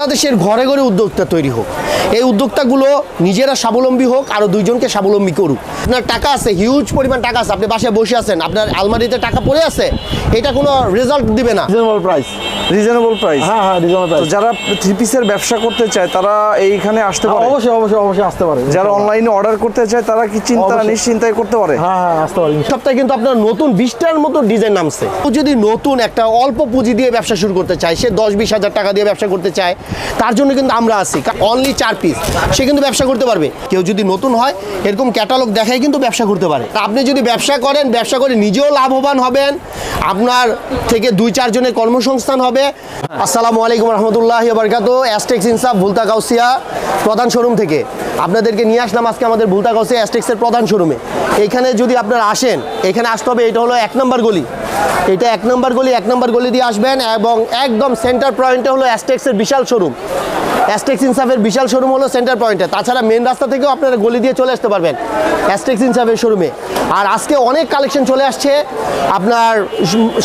বাংলাদেশের ঘরে ঘরে উদ্যোক্তা তৈরি হোক। এই উদ্যোক্তাগুলো নিজেরা স্বাবলম্বী হোক আরও দুইজনকে স্বাবলম্বী করুক। আপনার টাকা আছে হিউজ পরিমাণ টাকা আছে আপনি বাসায় বসে আছেন আপনার আলমারিতে টাকা পড়ে আছে এটা কোনো রেজাল্ট দিবে না। রিজনেবল প্রাইস রিজনেবল প্রাইস হ্যাঁ হ্যাঁ রিজনেবল প্রাইস যারা থ্রি পিসের ব্যবসা করতে চায় তারা এইখানে আসতে পারে? অবশ্যই অবশ্যই অবশ্যই আসতে পারে। যারা অনলাইনে অর্ডার করতে চায় তারা কি চিন্তা। নিশ্চিন্তায় করতে পারে? হ্যাঁ হ্যাঁ আসতে পারে। সপ্তাহে কিন্তু আপনার নতুন বিশটার মতো ডিজাইন নামছে। ও যদি নতুন একটা অল্প পুঁজি দিয়ে ব্যবসা শুরু করতে চায় সে দশ বিশ হাজার টাকা দিয়ে ব্যবসা করতে চায় তার জন্য কিন্তু আমরা আছি। অনলি চার পিস সে কিন্তু ব্যবসা করতে পারবে। কেউ যদি নতুন হয়, এরকম ক্যাটালগ দেখাই কিন্তু ব্যবসা করতে পারে। তা আপনি যদি ব্যবসা করেন, ব্যবসা করে নিজেও লাভবান হবেন। আপনার থেকে দুই চারজনের কর্মসংস্থান হবে। আসসালামু আলাইকুম রহমতুল্লাহ বারকাত অ্যাস্টেক্স ইনসাফ ভুলতা গাউসিয়া প্রধান শোরুম থেকে। আপনাদেরকে নিয়ে আসলাম আজকে আমাদের ভুলতা গাউসিয়া অ্যাস্টেক্সের প্রধান শোরুমে এখানে যদি আপনারা আসেন, এখানে আসতে হবে, এটা হলো এক নম্বর গলি। এটা এক নম্বর গলি, এক নম্বর গলি দিয়ে আসবেন এবং একদম সেন্টার পয়েন্টে হলো অ্যাস্টেক্সের বিশাল শোরুম অ্যাস্টেক্স ইনসাফের বিশাল শোরুম হলো সেন্টার পয়েন্টে তাছাড়া মেন রাস্তা থেকেও আপনারা গলি দিয়ে চলে আসতে পারবেন অ্যাস্টেক্স ইনসাফের শোরুমে আর আজকে অনেক কালেকশন চলে আসছে, আপনার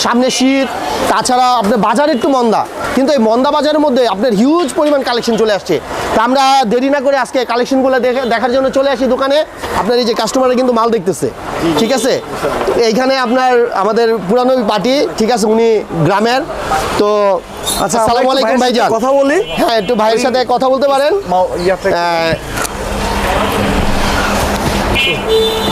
সামনে শীত, তাছাড়া আপনার বাজার একটু মন্দা। কিন্তু এই মন্দা বাজারের মধ্যে আপনার হিউজ পরিমাণ কালেকশন চলে আসছে। তা আমরা দেরি না করে আজকে কালেকশনগুলো দেখে দেখার জন্য চলে আসি দোকানে। আপনার এই যে কাস্টমাররা কিন্তু মাল দেখতেছে। ঠিক আছে? এইখানে আপনার আমাদের পুরানো পার্টি, ঠিক আছে? উনি গ্রামের। তো আচ্ছা আসসালামু আলাইকুম ভাইজান। কথা বলি। হ্যাঁ একটু ভাইয়ের সাথে কথা বলতে পারেন।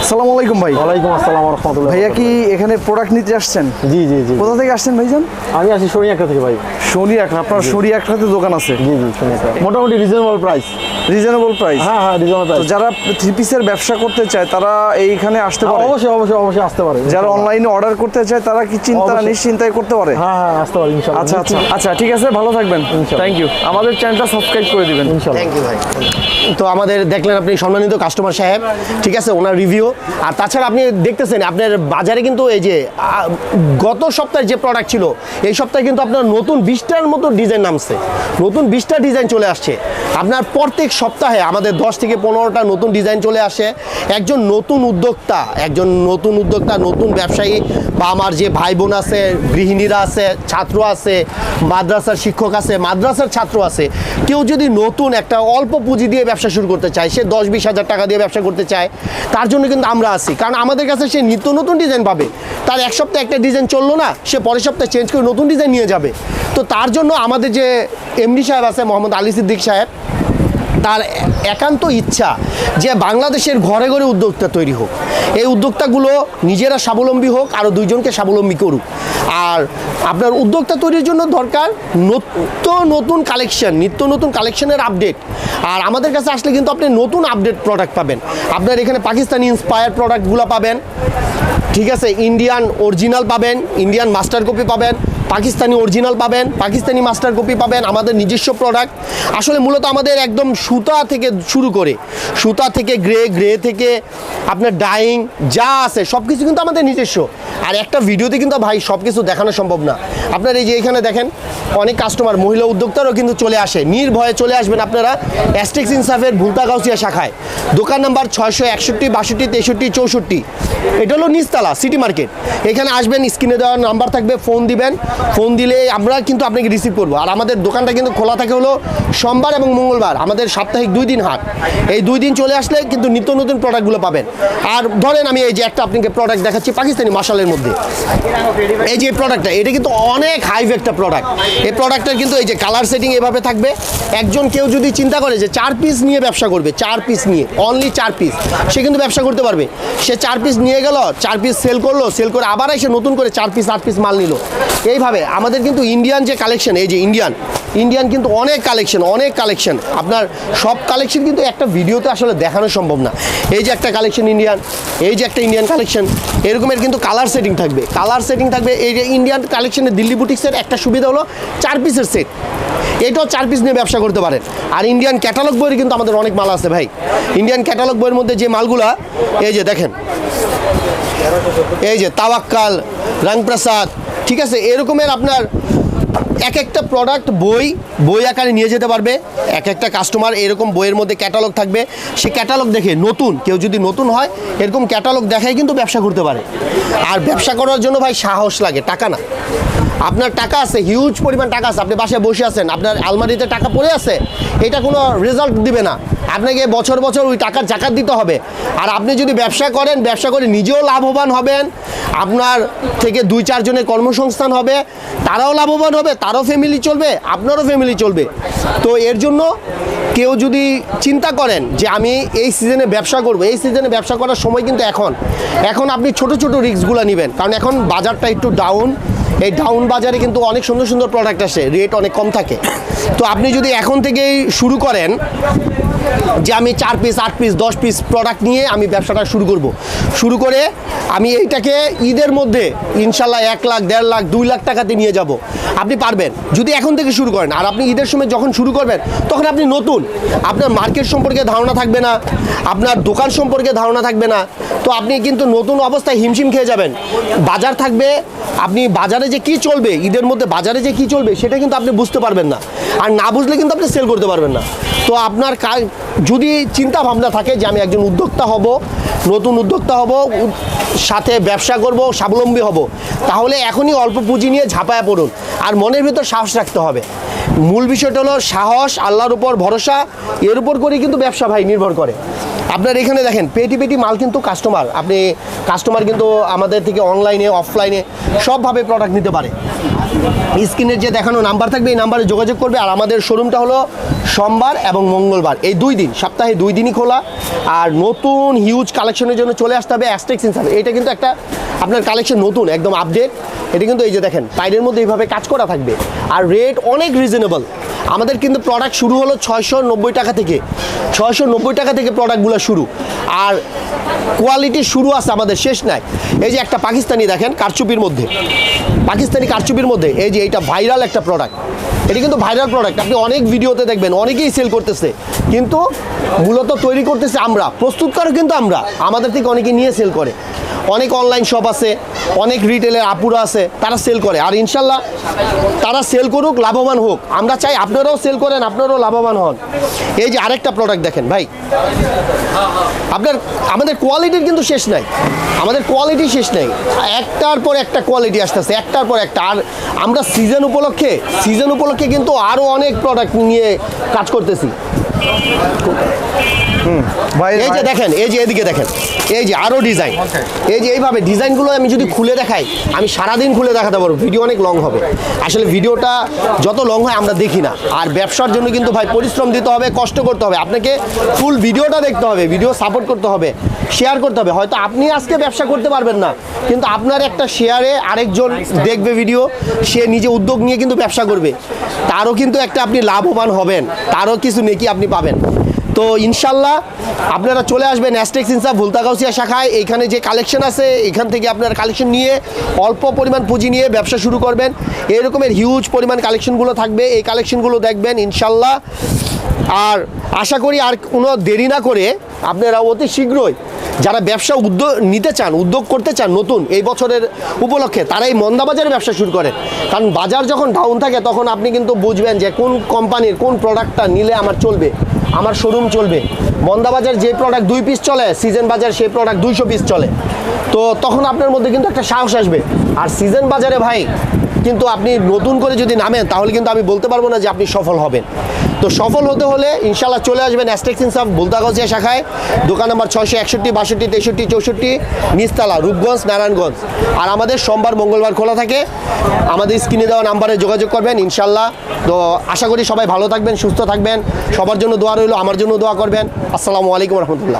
আসসালামু আলাইকুম ভাই। ওয়ালাইকুম আসসালাম রাহমাতুল্লাহ ভাইয়া কি এখানে প্রোডাক্ট নিতে আসছেন? জি জি জি। কোথা থেকে আসছেন ভাইজান? আমি আছি শনি একটা থেকে ভাই। শনি একটা আপনার শনি একটাতে দোকান আছে? জি জি শনি একটা মোটামুটি রিজনেবল প্রাইস রিজনেবল প্রাইস হ্যাঁ হ্যাঁ রিজনেবল প্রাইস যারা থ্রি পিসের ব্যবসা করতে চায় তারা এইখানে আসতে পারে? অবশ্যই অবশ্যই অবশ্যই আসতে পারে। যারা অনলাইনে অর্ডার করতে চায় তারা কি চিন্তা। নিশ্চিন্তায় করতে পারে? হ্যাঁ হ্যাঁ আসতে পারে ইনশাআল্লাহ আচ্ছা আচ্ছা আচ্ছা ঠিক আছে ভালো থাকবেন। থ্যাংক ইউ আমাদের চ্যানেলটা সাবস্ক্রাইব করে দিবেন। ইনশাআল্লাহ থ্যাংক ইউ ভাই। তো আমাদের দেখলেন আপনি সম্মানিত কাস্টমার সাহেব, ঠিক আছে, ওনার রিভিউ আর তাছাড়া আপনি দেখতেছেন, আপনার বাজারে কিন্তু এই যে গত সপ্তাহে যে প্রোডাক্ট ছিল, এই সপ্তাহে কিন্তু আপনার নতুন বিশটার মতো ডিজাইন নামছে। নতুন বিশটা ডিজাইন চলে আসছে। আপনার প্রত্যেক সপ্তাহে আমাদের দশ থেকে পনেরোটা নতুন ডিজাইন চলে আসে। একজন নতুন উদ্যোক্তা, একজন নতুন উদ্যোক্তা, নতুন ব্যবসায়ী বা আমার যে ভাই বোন আছে, গৃহিণীরা আছে, ছাত্র আছে, মাদ্রাসার শিক্ষক আছে, মাদ্রাসার ছাত্র আছে, কেউ যদি নতুন একটা অল্প পুঁজি দিয়ে ব্যবসা শুরু করতে চায়, সে দশ বিশ হাজার টাকা দিয়ে ব্যবসা করতে চায়, তার জন্য কিন্তু আমরা আছি। কারণ আমাদের কাছে সে নিত্য নতুন ডিজাইন পাবে। তার এক সপ্তাহে একটা ডিজাইন চলল না, সে পরের সপ্তাহে চেঞ্জ করে নতুন ডিজাইন নিয়ে যাবে। তো তার জন্য আমাদের যে এমডি সাহেব আছে, মোহাম্মদ আলী সিদ্দিক সাহেব তার একান্ত ইচ্ছা যে বাংলাদেশের ঘরে ঘরে উদ্যোক্তা তৈরি হোক। এই উদ্যোক্তাগুলো নিজেরা স্বাবলম্বী হোক আরও দুইজনকে স্বাবলম্বী করুক। আর আপনার উদ্যোক্তা তৈরির জন্য দরকার নিত্য নতুন কালেকশন নিত্য নতুন কালেকশনের আপডেট আর আমাদের কাছে আসলে কিন্তু আপনি নতুন আপডেট প্রোডাক্ট পাবেন। আপনার এখানে পাকিস্তানি ইন্সপায়ার প্রোডাক্টগুলো পাবেন। ঠিক আছে ইন্ডিয়ান অরিজিনাল পাবেন ইন্ডিয়ান মাস্টার কপি পাবেন। পাকিস্তানি অরিজিনাল পাবেন, পাকিস্তানি মাস্টার কপি পাবেন, আমাদের নিজস্ব প্রোডাক্ট আসলে মূলত আমাদের একদম সুতা থেকে শুরু করে, সুতা থেকে গ্রে গ্রে থেকে আপনার ডাইং যা আছে সব কিছু কিন্তু আমাদের নিজস্ব। আর একটা ভিডিওতে কিন্তু ভাই সব কিছু দেখানো সম্ভব না। আপনার এই যে এখানে দেখেন, অনেক কাস্টমার মহিলা উদ্যোক্তারও কিন্তু চলে আসে। নির্ভয়ে চলে আসবেন আপনারা অ্যাস্টিক্স ইনসাফের ভুলতাগাউসিয়া শাখায়। দোকান নাম্বার ছয়শো একষট্টি, বাষট্টি, তেষট্টি, চৌষট্টি। এটা হলো নিচতলা সিটি মার্কেট এখানে আসবেন স্ক্রিনে দেওয়া নাম্বার থাকবে ফোন দিবেন। ফোন দিলে আমরা কিন্তু আপনাকে রিসিভ করব। আর আমাদের দোকানটা কিন্তু খোলা থাকে হলো সোমবার এবং মঙ্গলবার, আমাদের সাপ্তাহিক দুই দিন হাট। এই দুই দিন চলে আসলে কিন্তু নিত্য নতুন প্রোডাক্টগুলো পাবেন। আর ধরেন আমি এই যে একটা আপনাকে প্রোডাক্ট দেখাচ্ছি, পাকিস্তানি মশালের মধ্যে। এই যে প্রোডাক্টটা এটা কিন্তু অনেক হাইভ একটা প্রোডাক্ট এই প্রোডাক্টের কিন্তু এই যে কালার সেটিং এভাবে থাকবে। একজন কেউ যদি চিন্তা করে যে চার পিস নিয়ে ব্যবসা করবে, চার পিস নিয়ে অনলি চার পিস সে কিন্তু ব্যবসা করতে পারবে। সে চার পিস নিয়ে গেল, চার পিস সেল করল সেল করে আবার এসে নতুন করে চার পিস আট পিস মাল নিল। এইভাবে আমাদের কিন্তু ইন্ডিয়ান যে কালেকশন এই যে ইন্ডিয়ান ইন্ডিয়ান কিন্তু অনেক কালেকশন অনেক কালেকশন আপনার সব কালেকশন কিন্তু একটা ভিডিওতে আসলে দেখানো সম্ভব না। এই যে একটা কালেকশন ইন্ডিয়ান এই যে একটা ইন্ডিয়ান কালেকশন এরকমের কিন্তু কালার সেটিং থাকবে। কালার সেটিং থাকবে, এই যে ইন্ডিয়ান কালেকশনের দিল্লি বুটিক্সের একটা সুবিধা হলো চার পিসের সেট এটাও চার পিস নিয়ে ব্যবসা করতে পারেন। আর ইন্ডিয়ান ক্যাটালগ বইয়ের কিন্তু আমাদের অনেক মাল আছে ভাই। ইন্ডিয়ান ক্যাটালগ বইয়ের মধ্যে যে মালগুলা, এই যে দেখেন। এই যে তাওয়াক্কাল, রাংপ্রসাদ, ঠিক আছে? এরকমের আপনার এক একটা প্রোডাক্ট বই বই আকারে নিয়ে যেতে পারবে। এক একটা কাস্টমার এরকম বইয়ের মধ্যে ক্যাটালগ থাকবে। সে ক্যাটালগ দেখে নতুন, কেউ যদি নতুন হয়, এরকম ক্যাটালগ দেখাই কিন্তু ব্যবসা করতে পারে। আর ব্যবসা করার জন্য ভাই সাহস লাগে, টাকা না। আপনার টাকা আছে হিউজ পরিমাণ টাকা আছে, আপনি বাসায় বসে আছেন, আপনার আলমারিতে টাকা পড়ে আছে, এটা কোনো রেজাল্ট দিবে না। আপনাকে বছর বছর ওই টাকার জাকাত দিতে হবে। আর আপনি যদি ব্যবসা করেন, ব্যবসা করে নিজেও লাভবান হবেন, আপনার থেকে দুই চারজনের কর্মসংস্থান হবে, তারাও লাভবান হবে, তারও ফ্যামিলি চলবে, আপনারও ফ্যামিলি চলবে। তো এর জন্য কেউ যদি চিন্তা করেন যে আমি এই সিজনে ব্যবসা করব, এই সিজনে ব্যবসা করার সময় কিন্তু এখন। এখন আপনি ছোট ছোট রিস্কগুলো নেবেন। কারণ এখন বাজারটা একটু ডাউন এই ডাউন বাজারে কিন্তু অনেক সুন্দর সুন্দর প্রোডাক্ট আসে। রেট অনেক কম থাকে। তো আপনি যদি এখন থেকেই শুরু করেন যে আমি চার পিস আট পিস দশ পিস প্রোডাক্ট নিয়ে আমি ব্যবসাটা শুরু করব। শুরু করে আমি এইটাকে ঈদের মধ্যে ইনশাল্লাহ এক লাখ, দেড় লাখ, দুই লাখ টাকাতে নিয়ে যাব। আপনি পারবেন, যদি এখন থেকে শুরু করেন। আর আপনি ঈদের সময় যখন শুরু করবেন, তখন আপনি নতুন। আপনার মার্কেট সম্পর্কে ধারণা থাকবে না, আপনার দোকান সম্পর্কে ধারণা থাকবে না। তো আপনি কিন্তু নতুন অবস্থায় হিমশিম খেয়ে যাবেন। বাজার থাকবে, আপনি বাজারে যে কি চলবে, ঈদের মধ্যে বাজারে যে কি চলবে, সেটা কিন্তু আপনি বুঝতে পারবেন না। আর না বুঝলে কিন্তু আপনি সেল করতে পারবেন না। তো আপনার যদি চিন্তা ভাবনা থাকে যে আমি একজন উদ্যোক্তা হব, নতুন উদ্যোক্তা হব, সাথে ব্যবসা করব, স্বাবলম্বী হব, তাহলে এখনই অল্প পুঁজি নিয়ে ঝাঁপায়া পড়ুন। আর মনের ভিতর সাহস রাখতে হবে। মূল বিষয়টা হলো সাহস, আল্লাহর উপর ভরসা, এর উপর করেই কিন্তু ব্যবসা ভাই নির্ভর করে। আপনার এখানে দেখেন, পেটি পেটি মাল কিন্তু কাস্টমার আপনি কাস্টমার কিন্তু আমাদের থেকে অনলাইনে অফলাইনে সবভাবে প্রোডাক্ট নিতে পারে। স্ক্রিনের যে দেখানো নাম্বার থাকবে, এই নাম্বারে যোগাযোগ করবে। আর আমাদের শোরুমটা হলো সোমবার এবং মঙ্গলবার। এই দুই দিন, সপ্তাহে দুই দিনই খোলা। আর নতুন হিউজ কালেকশনের জন্য চলে আসতে হবে অ্যাস্টেক্স সিনসার এটা কিন্তু একটা আপনার কালেকশন নতুন, একদম আপডেট এটা কিন্তু এই যে দেখেন পাইডের মধ্যে এইভাবে কাজ করা থাকবে। আর রেট অনেক রিজনেবল আমাদের কিন্তু প্রোডাক্ট শুরু হলো ছয়শো নব্বই টাকা থেকে। ছয়শো নব্বই টাকা থেকে প্রোডাক্টগুলো শুরু। আর কোয়ালিটি শুরু আছে আমাদের, শেষ নাই। এই যে একটা পাকিস্তানি দেখেন, কারচুপির মধ্যে। পাকিস্তানি কারচুপির মধ্যে, এই যে এইটা ভাইরাল একটা প্রোডাক্ট এটা কিন্তু ভাইরাল প্রোডাক্ট আপনি অনেক ভিডিওতে দেখবেন, অনেকেই সেল করতেছে। কিন্তু মূলত তৈরি করতেছে আমরা, প্রস্তুতকারক কিন্তু আমরা। আমাদের থেকে অনেকে নিয়ে সেল করে। অনেক অনলাইন শপ আছে অনেক রিটেলের আপুরা আছে, তারা সেল করে। আর ইনশাল্লাহ তারা সেল করুক, লাভবান হোক। আমরা চাই আপনারাও সেল করেন, আপনারাও লাভবান হন। এই যে আরেকটা প্রোডাক্ট দেখেন ভাই। আপনার, আমাদের কোয়ালিটির কিন্তু শেষ নাই। আমাদের কোয়ালিটি শেষ নাই। একটার পর একটা কোয়ালিটি আসতেছে, একটার পর একটা। আর আমরা সিজন উপলক্ষে সিজন উপলক্ষে কিন্তু আরও অনেক প্রোডাক্ট নিয়ে কাজ করতেছি। এই যে দেখেন এই যে এদিকে দেখেন এই যে আরও ডিজাইন এই যে এইভাবে ডিজাইনগুলো আমি যদি খুলে দেখাই আমি সারাদিন খুলে দেখাতে পারব ভিডিও অনেক লং হবে। আসলে ভিডিওটা যত লং হয় আমরা দেখি না। আর ব্যবসার জন্য কিন্তু ভাই পরিশ্রম দিতে হবে কষ্ট করতে হবে। আপনাকে ফুল ভিডিওটা দেখতে হবে ভিডিও সাপোর্ট করতে হবে শেয়ার করতে হবে। হয়তো আপনি আজকে ব্যবসা করতে পারবেন না কিন্তু আপনার একটা শেয়ারে আরেকজন দেখবে ভিডিও সে নিজে উদ্যোগ নিয়ে কিন্তু ব্যবসা করবে। তারও কিন্তু একটা আপনি লাভবান হবেন তারও কিছু নেকি আপনি পাবেন। তো ইনশাল্লাহ আপনারা চলে আসবেন অ্যাস্টেক্স ইনসাফ ভুলতাগাউসিয়া শাখায়। এখানে যে কালেকশন আছে এখান থেকে আপনারা কালেকশন নিয়ে অল্প পরিমাণ পুঁজি নিয়ে ব্যবসা শুরু করবেন। এরকমের হিউজ পরিমাণ কালেকশনগুলো থাকবে। এই কালেকশনগুলো দেখবেন ইনশাল্লাহ। আর আশা করি আর কোনো দেরি না করে আপনারা অতি শীঘ্রই যারা ব্যবসা উদ্যোগ নিতে চান, উদ্যোগ করতে চান নতুন এই বছরের উপলক্ষে তারা এই মন্দা বাজারে ব্যবসা শুরু করেন কারণ বাজার যখন ডাউন থাকে, তখন আপনি কিন্তু বুঝবেন যে কোন কোম্পানির কোন প্রোডাক্টটা নিলে আমার চলবে। আমার শোরুম চলবে। মন্দা বাজার যে প্রোডাক্ট দুই পিস চলে সিজন বাজার সেই প্রোডাক্ট দুইশো পিস চলে। তো তখন আপনার মধ্যে কিন্তু একটা সাহস আসবে। আর সিজন বাজারে ভাই কিন্তু আপনি নতুন করে যদি নামেন, তাহলে কিন্তু আমি বলতে পারব না যে আপনি সফল হবেন। তো সফল হতে হলে ইনশাল্লাহ চলে আসবেন অ্যাস্টেক্স ইনসাফ বুলতাগজিয়া শাখায়। দোকান নম্বর ছয়শো একষট্টি, বাষট্টি, তেষট্টি, চৌষট্টি নিস্তালা রূপগঞ্জ, নারায়ণগঞ্জ। আর আমাদের সোমবার, মঙ্গলবার খোলা থাকে। আমাদের স্ক্রিনে দেওয়া নাম্বারে যোগাযোগ করবেন ইনশাল্লাহ তো আশা করি সবাই ভালো থাকবেন, সুস্থ থাকবেন। সবার জন্য দোয়া রইল, আমার জন্য দোয়া করবেন। আসসালামু আলাইকুম রহমতুল্লাহ।